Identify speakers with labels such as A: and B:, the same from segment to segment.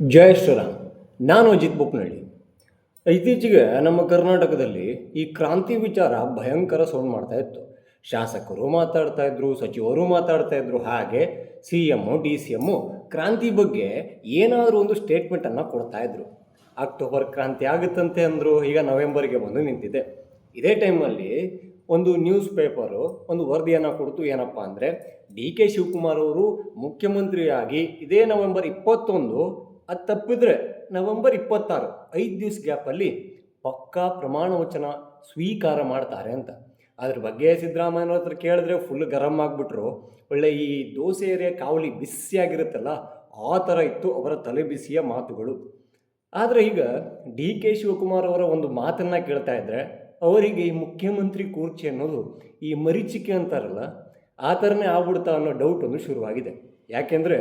A: ಜಯ ಶ್ರೀರಾಮ್ ನಾನು ಅಜಿತ್ ಬುಕ್ನಳ್ಳಿ ಇತ್ತೀಚೆಗೆ ನಮ್ಮ ಕರ್ನಾಟಕದಲ್ಲಿ ಈ ಕ್ರಾಂತಿ ವಿಚಾರ ಭಯಂಕರ ಸೌಂಡ್ ಮಾಡ್ತಾ ಇತ್ತು. ಶಾಸಕರು ಮಾತಾಡ್ತಾ ಇದ್ರು, ಸಚಿವರು ಮಾತಾಡ್ತಾ ಇದ್ರು, ಹಾಗೆ C M D C M ಕ್ರಾಂತಿ ಬಗ್ಗೆ ಏನಾದರೂ ಒಂದು ಸ್ಟೇಟ್ಮೆಂಟನ್ನು ಕೊಡ್ತಾ ಇದ್ರು. ಅಕ್ಟೋಬರ್ ಕ್ರಾಂತಿ ಆಗುತ್ತಂತೆ ಅಂದರು, ಈಗ ನವೆಂಬರ್ಗೆ ಬಂದು ನಿಂತಿದೆ. ಇದೇ ಟೈಮಲ್ಲಿ ಒಂದು ನ್ಯೂಸ್ ಪೇಪರು ಒಂದು ವರದಿಯನ್ನು ಕೊಡ್ತು. ಏನಪ್ಪ ಅಂದರೆ, ಡಿ ಕೆ ಶಿವಕುಮಾರ್ ಅವರು ಮುಖ್ಯಮಂತ್ರಿಯಾಗಿ ಇದೇ ನವೆಂಬರ್ ಇಪ್ಪತ್ತೊಂದು ಅದು ತಪ್ಪಿದ್ರೆ ನವೆಂಬರ್ ಇಪ್ಪತ್ತಾರು ಐದು ದಿವಸ ಗ್ಯಾಪಲ್ಲಿ ಪಕ್ಕಾ ಪ್ರಮಾಣ ವಚನ ಸ್ವೀಕಾರ ಮಾಡ್ತಾರೆ ಅಂತ. ಅದ್ರ ಬಗ್ಗೆ ಸಿದ್ದರಾಮಯ್ಯನವ್ರ ಹತ್ರ ಕೇಳಿದ್ರೆ ಫುಲ್ ಗರಂ ಆಗಿಬಿಟ್ರು. ಒಳ್ಳೆ ಈ ದೋಸೆ ಏರಿಯ ಕಾವಲಿ ಬಿಸಿಯಾಗಿರುತ್ತಲ್ಲ ಆ ಥರ ಇತ್ತು ಅವರ ತಲೆ ಬಿಸಿಯ ಮಾತುಗಳು. ಆದರೆ ಈಗ ಡಿ ಕೆ ಶಿವಕುಮಾರ್ ಅವರ ಒಂದು ಮಾತನ್ನು ಕೇಳ್ತಾ ಇದ್ದರೆ ಅವರಿಗೆ ಈ ಮುಖ್ಯಮಂತ್ರಿ ಕುರ್ಚಿ ಅನ್ನೋದು ಈ ಮರೀಚಿಕೆ ಅಂತಾರಲ್ಲ, ಆ ಥರನೇ ಆಗ್ಬಿಡ್ತಾ ಅನ್ನೋ ಡೌಟ್ ಒಂದು ಶುರುವಾಗಿದೆ. ಯಾಕೆಂದರೆ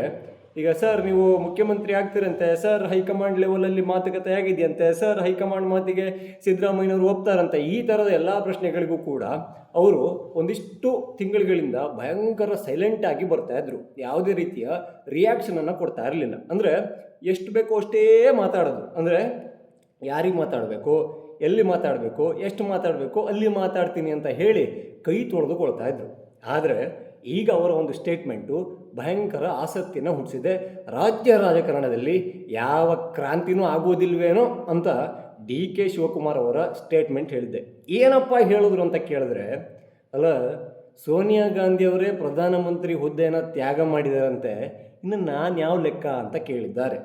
A: ಈಗ ಸರ್, ನೀವು ಮುಖ್ಯಮಂತ್ರಿ ಆಗ್ತೀರಂತೆ. ಸರ್, ಹೈಕಮಾಂಡ್ ಲೆವೆಲಲ್ಲಿ ಮಾತುಕತೆ ಆಗಿದೆಯಂತೆ ಸರ್, ಹೈಕಮಾಂಡ್ ಮಾತಿಗೆ ಸಿದ್ದರಾಮಯ್ಯನವರು ಒಪ್ತಾರಂತೆ. ಈ ಥರದ ಎಲ್ಲ ಪ್ರಶ್ನೆಗಳಿಗೂ ಕೂಡ ಅವರು ಒಂದಿಷ್ಟು ತಿಂಗಳುಗಳಿಂದ ಭಯಂಕರ ಸೈಲೆಂಟ್ ಆಗಿ ಬರ್ತಾ ಇದ್ರು. ಯಾವುದೇ ರೀತಿಯ ರಿಯಾಕ್ಷನನ್ನು ಕೊಡ್ತಾ ಇರಲಿಲ್ಲ. ಅಂದರೆ, ಎಷ್ಟು ಬೇಕೋ ಅಷ್ಟೇ ಮಾತಾಡೋದು. ಅಂದರೆ, ಯಾರಿಗೆ ಮಾತಾಡಬೇಕು? ಎಲ್ಲಿ ಮಾತಾಡಬೇಕು? ಎಷ್ಟು ಮಾತಾಡಬೇಕು? ಅಲ್ಲಿ ಮಾತಾಡ್ತೀನಿ ಅಂತ ಹೇಳಿ ಕೈ ತೊಳೆದುಕೊಳ್ತಾ ಇದ್ರು. ಆದರೆ ಈಗ ಅವರ ಒಂದು ಸ್ಟೇಟ್ಮೆಂಟು ಭಯಂಕರ ಆಸಕ್ತಿಯನ್ನು ಹುಟ್ಟಿಸಿದೆ. ರಾಜ್ಯ ರಾಜಕಾರಣದಲ್ಲಿ ಯಾವ ಕ್ರಾಂತಿನೂ ಆಗೋದಿಲ್ವೇನೋ ಅಂತ ಡಿ ಕೆ ಶಿವಕುಮಾರ್ ಅವರ ಸ್ಟೇಟ್ಮೆಂಟ್ ಹೇಳಿದ್ದೆ. ಏನಪ್ಪ ಹೇಳಿದ್ರು ಅಂತ ಕೇಳಿದ್ರೆ, ಅಲ್ಲ, ಸೋನಿಯಾ ಗಾಂಧಿಯವರೇ ಪ್ರಧಾನಮಂತ್ರಿ ಹುದ್ದೆಯನ್ನು ತ್ಯಾಗ ಮಾಡಿದಾರಂತೆ, ಇನ್ನು ನಾನು ಯಾವ ಲೆಕ್ಕ ಅಂತ ಕೇಳಿದ್ದಾರೆ.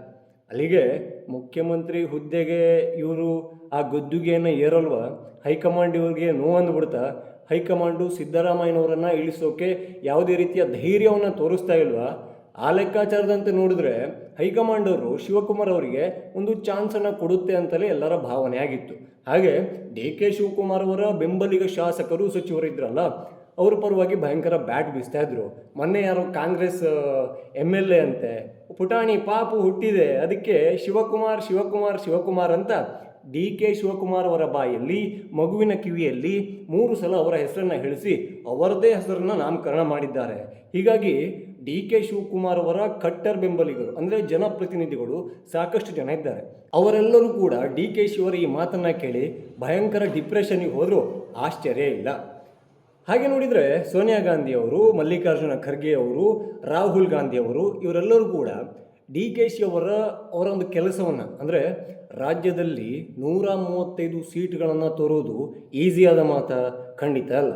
A: ಅಲ್ಲಿಗೆ ಮುಖ್ಯಮಂತ್ರಿ ಹುದ್ದೆಗೆ ಇವರು ಆ ಗದ್ದುಗೆಯನ್ನು ಏರಲ್ವ? ಹೈಕಮಾಂಡ್ ಇವ್ರಿಗೆ ನೋವಂದ್ಬಿಡ್ತಾ ಹೈಕಮಾಂಡು ಸಿದ್ದರಾಮಯ್ಯನವರನ್ನು ಇಳಿಸೋಕೆ ಯಾವುದೇ ರೀತಿಯ ಧೈರ್ಯವನ್ನು ತೋರಿಸ್ತಾ ಇಲ್ವಾ? ಆ ಲೆಕ್ಕಾಚಾರದಂತೆ ನೋಡಿದ್ರೆ ಹೈಕಮಾಂಡ್ ಅವರು ಶಿವಕುಮಾರ್ ಅವರಿಗೆ ಒಂದು ಚಾನ್ಸನ್ನು ಕೊಡುತ್ತೆ ಅಂತಲೇ ಎಲ್ಲರ ಭಾವನೆ ಆಗಿತ್ತು. ಹಾಗೆ ಡಿ ಕೆ ಶಿವಕುಮಾರ್ ಅವರ ಬೆಂಬಲಿಗ ಶಾಸಕರು ಸಚಿವರು ಇದ್ರಲ್ಲ ಅವ್ರ ಪರವಾಗಿ ಭಯಂಕರ ಬ್ಯಾಟ್ ಬೀಸ್ತಾ ಇದ್ರು. ಮೊನ್ನೆ ಯಾರೋ ಕಾಂಗ್ರೆಸ್ ಎಂ ಎಲ್ ಎ ಅಂತೆ. ಪುಟಾಣಿ ಪಾಪು ಹುಟ್ಟಿದೆ. ಅದಕ್ಕೆ ಶಿವಕುಮಾರ್ ಶಿವಕುಮಾರ್ ಶಿವಕುಮಾರ್ ಅಂತ ಡಿ ಕೆ ಶಿವಕುಮಾರ್ ಅವರ ಬಾಯಲ್ಲಿ, ಮಗುವಿನ ಕಿವಿಯಲ್ಲಿ ಮೂರು ಸಲ ಅವರ ಹೆಸರನ್ನು ಹೇಳಿಸಿ ಅವರದೇ ಹೆಸರನ್ನು ನಾಮಕರಣ ಮಾಡಿದ್ದಾರೆ. ಹೀಗಾಗಿ ಡಿ ಕೆ ಶಿವಕುಮಾರ್ ಅವರ ಕಟ್ಟರ್ ಬೆಂಬಲಿಗರು, ಅಂದರೆ ಜನಪ್ರತಿನಿಧಿಗಳು ಸಾಕಷ್ಟು ಜನ ಇದ್ದಾರೆ. ಅವರೆಲ್ಲರೂ ಕೂಡ ಡಿ ಕೆ ಶಿವರ ಈ ಮಾತನ್ನು ಕೇಳಿ ಭಯಂಕರ ಡಿಪ್ರೆಷನ್ಗೆ ಹೋದರೂ. ಆಶ್ಚರ್ಯ ಇಲ್ಲ. ಹಾಗೆ ನೋಡಿದರೆ ಸೋನಿಯಾ ಗಾಂಧಿ ಅವರು ಮಲ್ಲಿಕಾರ್ಜುನ ಖರ್ಗೆ ಅವರು, ರಾಹುಲ್ ಗಾಂಧಿ ಅವರು, ಇವರೆಲ್ಲರೂ ಕೂಡ ಡಿ ಕೆ ಶಿ ಅವರ ಅವರ ಒಂದು ಕೆಲಸವನ್ನು, ಅಂದರೆ ರಾಜ್ಯದಲ್ಲಿ ನೂರ ಮೂವತ್ತೈದು ಸೀಟ್ಗಳನ್ನು ತರೋದು ಈಸಿಯಾದ ಮಾತ, ಖಂಡಿತ ಅಲ್ಲ.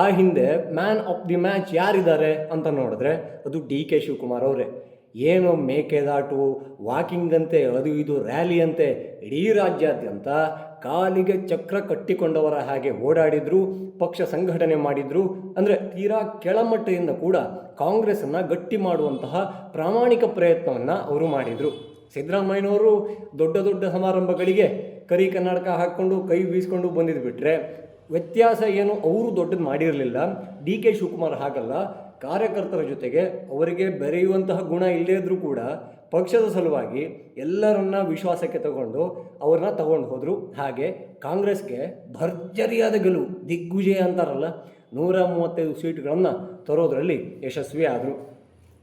A: ಆ ಹಿಂದೆ ಮ್ಯಾನ್ ಆಫ್ ದಿ ಮ್ಯಾಚ್ ಯಾರಿದ್ದಾರೆ ಅಂತ ನೋಡಿದ್ರೆ ಅದು ಡಿ ಕೆ ಶಿವಕುಮಾರ್ ಅವರೇ. ಏನು ಮೇಕೆದಾಟು ವಾಕಿಂಗ್ ಅಂತೆ ಅದು ಇದು ರ್ಯಾಲಿ ಅಂತೆ, ಇಡೀ ರಾಜ್ಯಾದ್ಯಂತ ಕಾಲಿಗೆ ಚಕ್ರ ಕಟ್ಟಿಕೊಂಡವರ ಹಾಗೆ ಓಡಾಡಿದ್ರು, ಪಕ್ಷ ಸಂಘಟನೆ ಮಾಡಿದ್ರು. ಅಂದರೆ ತೀರಾ ಕೆಳಮಟ್ಟದಿಂದ ಕೂಡ ಕಾಂಗ್ರೆಸ್ಸನ್ನು ಗಟ್ಟಿ ಮಾಡುವಂತಹ ಪ್ರಾಮಾಣಿಕ ಪ್ರಯತ್ನವನ್ನು ಅವರು ಮಾಡಿದರು. ಸಿದ್ದರಾಮಯ್ಯನವರು ದೊಡ್ಡ ದೊಡ್ಡ ಸಮಾರಂಭಗಳಿಗೆ ಕರಿ ಕನ್ನಡಕ ಹಾಕ್ಕೊಂಡು ಕೈ ಬೀಸ್ಕೊಂಡು ಬಂದಿದ್ದು ಬಿಟ್ಟರೆ ವ್ಯತ್ಯಾಸ ಏನು ಅವರು ದೊಡ್ಡದು ಮಾಡಿರಲಿಲ್ಲ. ಡಿ ಕೆ ಶಿವಕುಮಾರ್ ಹಾಗಲ್ಲ, ಕಾರ್ಯಕರ್ತರ ಜೊತೆಗೆ ಅವರಿಗೆ ಬೆರೆಯುವಂತಹ ಗುಣ ಇಲ್ಲದೇ ಇದ್ದರೂ ಕೂಡ ಪಕ್ಷದ ಸಲುವಾಗಿ ಎಲ್ಲರನ್ನ ವಿಶ್ವಾಸಕ್ಕೆ ತಗೊಂಡು ಅವ್ರನ್ನ ತಗೊಂಡು ಹೋದರು. ಹಾಗೆ ಕಾಂಗ್ರೆಸ್ಗೆ ಭರ್ಜರಿಯಾದ ಗೆಲುವು, ದಿಗ್ವಿಜಯ ಅಂತಾರಲ್ಲ, ನೂರ ಮೂವತ್ತೈದು ಸೀಟ್ಗಳನ್ನು ತರೋದರಲ್ಲಿ ಯಶಸ್ವಿ ಆದರು.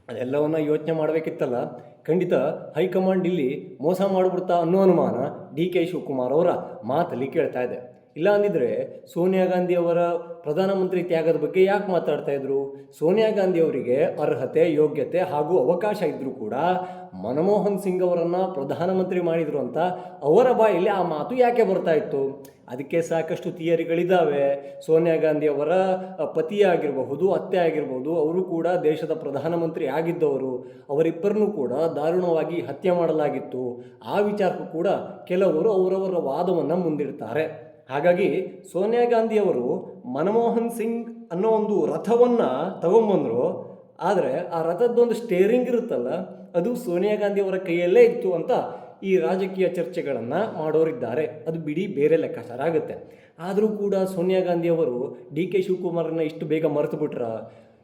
A: ಅದೆಲ್ಲವನ್ನ ಯೋಚನೆ ಮಾಡಬೇಕಿತ್ತಲ್ಲ. ಖಂಡಿತ ಹೈಕಮಾಂಡ್ ಇಲ್ಲಿ ಮೋಸ ಮಾಡಿಬಿಡ್ತಾ ಅನ್ನೋ ಅನುಮಾನ ಡಿ ಕೆ ಶಿವಕುಮಾರ್ ಅವರ ಮಾತಲ್ಲಿ ಕೇಳ್ತಾ ಇದೆ. ಇಲ್ಲ ಅಂದಿದ್ರೆ ಸೋನಿಯಾ ಗಾಂಧಿ ಅವರ ಪ್ರಧಾನಮಂತ್ರಿ ತ್ಯಾಗದ ಬಗ್ಗೆ ಯಾಕೆ ಮಾತಾಡ್ತಾ ಇದ್ರು? ಸೋನಿಯಾ ಗಾಂಧಿ ಅವರಿಗೆ ಅರ್ಹತೆ, ಯೋಗ್ಯತೆ ಹಾಗೂ ಅವಕಾಶ ಇದ್ದರೂ ಕೂಡ ಮನಮೋಹನ್ ಸಿಂಗ್ ಅವರನ್ನು ಪ್ರಧಾನಮಂತ್ರಿ ಮಾಡಿದರು ಅಂತ ಅವರ ಬಾಯಲ್ಲಿ ಆ ಮಾತು ಯಾಕೆ ಬರ್ತಾ ಇತ್ತು? ಅದಕ್ಕೆ ಸಾಕಷ್ಟು ಥಿಯರಿಗಳಿದ್ದಾವೆ ಸೋನಿಯಾ ಗಾಂಧಿ ಅವರ ಪತಿ ಆಗಿರಬಹುದು, ಅತ್ತೆ ಆಗಿರಬಹುದು, ಅವರು ಕೂಡ ದೇಶದ ಪ್ರಧಾನಮಂತ್ರಿ ಆಗಿದ್ದವರು. ಅವರಿಬ್ಬರನ್ನೂ ಕೂಡ ದಾರುಣವಾಗಿ ಹತ್ಯೆ ಮಾಡಲಾಗಿತ್ತು. ಆ ವಿಚಾರಕ್ಕೂ ಕೂಡ ಕೆಲವರು ಅವರವರ ವಾದವನ್ನು ಮುಂದಿಡ್ತಾರೆ. ಹಾಗಾಗಿ ಸೋನಿಯಾ ಗಾಂಧಿ ಅವರು ಮನಮೋಹನ್ ಸಿಂಗ್ ಅನ್ನೋ ಒಂದು ರಥವನ್ನು ತಗೊಂಬಂದರು. ಆದರೆ ಆ ರಥದ್ದೊಂದು ಸ್ಟೇರಿಂಗ್ ಇರುತ್ತಲ್ಲ, ಅದು ಸೋನಿಯಾ ಗಾಂಧಿ ಅವರ ಕೈಯಲ್ಲೇ ಇತ್ತು ಅಂತ ಈ ರಾಜಕೀಯ ಚರ್ಚೆಗಳನ್ನು ಮಾಡೋರಿದ್ದಾರೆ. ಅದು ಬಿಡಿ ಬೇರೆ ಲೆಕ್ಕಾಚಾರ ಆಗುತ್ತೆ. ಆದರೂ ಕೂಡ ಸೋನಿಯಾ ಗಾಂಧಿ ಅವರು ಡಿ ಕೆ ಶಿವಕುಮಾರನ್ನ ಇಷ್ಟು ಬೇಗ ಮರೆತು ಬಿಟ್ರ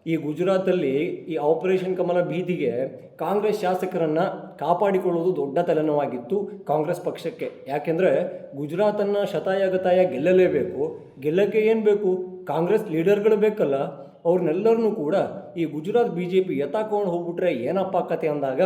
A: ಈ ಗುಜರಾತಲ್ಲಿ ಈ ಆಪರೇಷನ್ ಕಮಲ ಬೀದಿಗೆ ಕಾಂಗ್ರೆಸ್ ಶಾಸಕರನ್ನು ಕಾಪಾಡಿಕೊಳ್ಳುವುದು ದೊಡ್ಡ ತಲೆನೋವಾಗಿತ್ತು ಕಾಂಗ್ರೆಸ್ ಪಕ್ಷಕ್ಕೆ. ಯಾಕೆಂದರೆ ಗುಜರಾತನ್ನು ಶತಾಯಗತಾಯ ಗೆಲ್ಲಲೇಬೇಕು. ಗೆಲ್ಲಕ್ಕೆ ಏನು ಬೇಕು? ಕಾಂಗ್ರೆಸ್ ಲೀಡರ್ಗಳು ಬೇಕಲ್ಲ. ಅವ್ರನ್ನೆಲ್ಲರನ್ನೂ ಕೂಡ ಈ ಗುಜರಾತ್ ಬಿ ಜೆ ಪಿ ಎತ್ತಾಕೊಂಡು ಹೋಗ್ಬಿಟ್ರೆ ಏನಪ್ಪ ಕತೆ ಅಂದಾಗ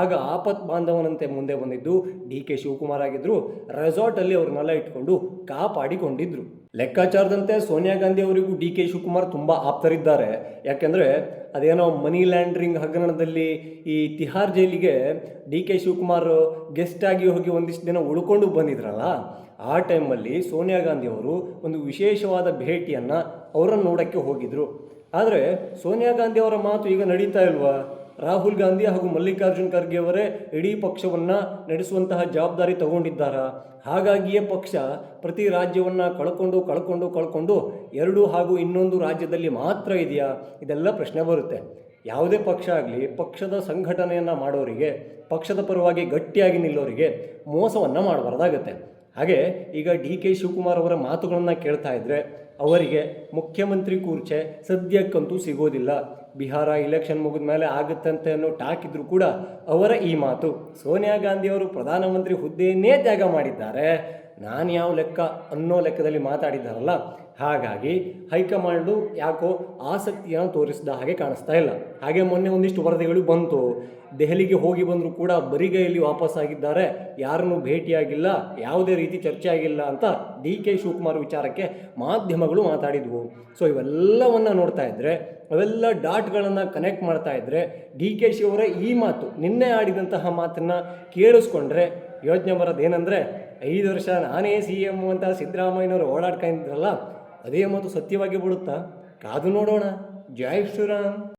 A: ಆಗ ಆಪತ್ ಬಾಂಧವನಂತೆ ಮುಂದೆ ಬಂದಿದ್ದು ಡಿ ಕೆ ಶಿವಕುಮಾರ್ ಆಗಿದ್ರು. ರೆಸಾರ್ಟಲ್ಲಿ ಅವ್ರನ್ನೆಲ್ಲ ಇಟ್ಕೊಂಡು ಕಾಪಾಡಿಕೊಂಡಿದ್ರು. ಲೆಕ್ಕಾಚಾರದಂತೆ ಸೋನಿಯಾ ಗಾಂಧಿ ಅವರಿಗೂ ಡಿ ಕೆ ಶಿವಕುಮಾರ್ ತುಂಬ ಆಪ್ತರಿದ್ದಾರೆ. ಯಾಕೆಂದರೆ ಅದೇನೋ ಮನಿ ಲ್ಯಾಂಡ್ರಿಂಗ್ ಹಗರಣದಲ್ಲಿ ಈ ತಿಹಾರ್ ಜೈಲಿಗೆ ಡಿ ಕೆ ಶಿವಕುಮಾರ್ ಗೆಸ್ಟ್ ಆಗಿ ಹೋಗಿ ಒಂದಿಷ್ಟು ದಿನ ಉಳ್ಕೊಂಡು ಬಂದಿದ್ರಲ್ಲ, ಆ ಟೈಮಲ್ಲಿ ಸೋನಿಯಾ ಗಾಂಧಿ ಅವರು ಒಂದು ವಿಶೇಷವಾದ ಭೇಟಿಯನ್ನು ಅವರನ್ನು ನೋಡೋಕ್ಕೆ ಹೋಗಿದ್ರು. ಆದರೆ ಸೋನಿಯಾ ಗಾಂಧಿ ಅವರ ಮಾತು ಈಗ ನಡೀತಾ ಇಲ್ವಾ? ರಾಹುಲ್ ಗಾಂಧಿ ಹಾಗೂ ಮಲ್ಲಿಕಾರ್ಜುನ್ ಖರ್ಗೆ ಅವರೇ ಇಡೀ ಪಕ್ಷವನ್ನು ನಡೆಸುವಂತಹ ಜವಾಬ್ದಾರಿ ತಗೊಂಡಿದ್ದಾರಾ. ಹಾಗಾಗಿಯೇ ಪಕ್ಷ ಪ್ರತಿ ರಾಜ್ಯವನ್ನು ಕಳ್ಕೊಂಡು ಕಳ್ಕೊಂಡು ಕಳ್ಕೊಂಡು ಎರಡು ಹಾಗೂ ಇನ್ನೊಂದು ರಾಜ್ಯದಲ್ಲಿ ಮಾತ್ರ ಇದೆಯಾ? ಇದೆಲ್ಲ ಪ್ರಶ್ನೆ ಬರುತ್ತೆ. ಯಾವುದೇ ಪಕ್ಷ ಆಗಲಿ, ಪಕ್ಷದ ಸಂಘಟನೆಯನ್ನು ಮಾಡೋರಿಗೆ, ಪಕ್ಷದ ಪರವಾಗಿ ಗಟ್ಟಿಯಾಗಿ ನಿಲ್ಲೋರಿಗೆ ಮೋಸವನ್ನು ಮಾಡಬಾರ್ದಾಗತ್ತೆ. ಹಾಗೆ ಈಗ ಡಿ ಕೆ ಶಿವಕುಮಾರ್ ಅವರ ಮಾತುಗಳನ್ನು ಕೇಳ್ತಾ ಇದ್ದರೆ ಅವರಿಗೆ ಮುಖ್ಯಮಂತ್ರಿ ಕೂರ್ಚೆ ಸದ್ಯಕ್ಕಂತೂ ಸಿಗೋದಿಲ್ಲ. ಬಿಹಾರ ಇಲೆಕ್ಷನ್ ಮುಗಿದ ಮೇಲೆ ಆಗುತ್ತಂತೆ ಅನ್ನೋ ಟಾಕ್ ಇದ್ರೂ ಕೂಡ ಅವರ ಈ ಮಾತು. ಸೋನಿಯಾ ಗಾಂಧಿ ಅವರು ಪ್ರಧಾನಮಂತ್ರಿ ಹುದ್ದೆಯನ್ನೇ ತ್ಯಾಗ ಮಾಡಿದ್ದಾರೆ. ನಾನು ಯಾವ ಲೆಕ್ಕ ಅನ್ನೋ ಲೆಕ್ಕದಲ್ಲಿ ಮಾತಾಡಿದ್ದಾರಲ್ಲ, ಹಾಗಾಗಿ ಹೈಕಮಾಂಡು ಯಾಕೋ ಆಸಕ್ತಿಯನ್ನು ತೋರಿಸಿದ ಹಾಗೆ ಕಾಣಿಸ್ತಾ ಇಲ್ಲ. ಹಾಗೆ ಮೊನ್ನೆ ಒಂದಿಷ್ಟು ವರದಿಗಳು ಬಂತು. ದೆಹಲಿಗೆ ಹೋಗಿ ಬಂದರೂ ಕೂಡ ಬರಿಗೈಯಲ್ಲಿ ವಾಪಸ್ಸಾಗಿದ್ದಾರೆ, ಯಾರನ್ನೂ ಭೇಟಿಯಾಗಿಲ್ಲ, ಯಾವುದೇ ರೀತಿ ಚರ್ಚೆ ಆಗಿಲ್ಲ ಅಂತ ಡಿ ಕೆ ಶಿವಕುಮಾರ್ ವಿಚಾರಕ್ಕೆ ಮಾಧ್ಯಮಗಳು ಮಾತಾಡಿದ್ವು. ಸೊ ಇವೆಲ್ಲವನ್ನು ನೋಡ್ತಾ ಇದ್ದರೆ ಅವೆಲ್ಲ ಡಾಟ್ಗಳನ್ನು ಕನೆಕ್ಟ್ ಮಾಡ್ತಾ ಇದ್ದರೆ ಡಿ ಕೆ ಅವರ ಈ ಮಾತು, ನಿನ್ನೆ ಆಡಿದಂತಹ ಮಾತನ್ನು ಕೇಳಿಸ್ಕೊಂಡ್ರೆ ಯೋಚನೆ ಬರೋದೇನೆಂದರೆ ಐದು ವರ್ಷ ನಾನೇ ಸಿ ಎಂ ಅಂತ ಸಿದ್ದರಾಮಯ್ಯನವರು ಓಡಾಡ್ಕೊಂಡಿದ್ರಲ್ಲ, ಅದೇ ಮಾತು ಸತ್ಯವಾಗಿ ಬಿಡುತ್ತಾ ಕಾದು ನೋಡೋಣ. ಜೈ ಶ್ರೀರಾಮ್.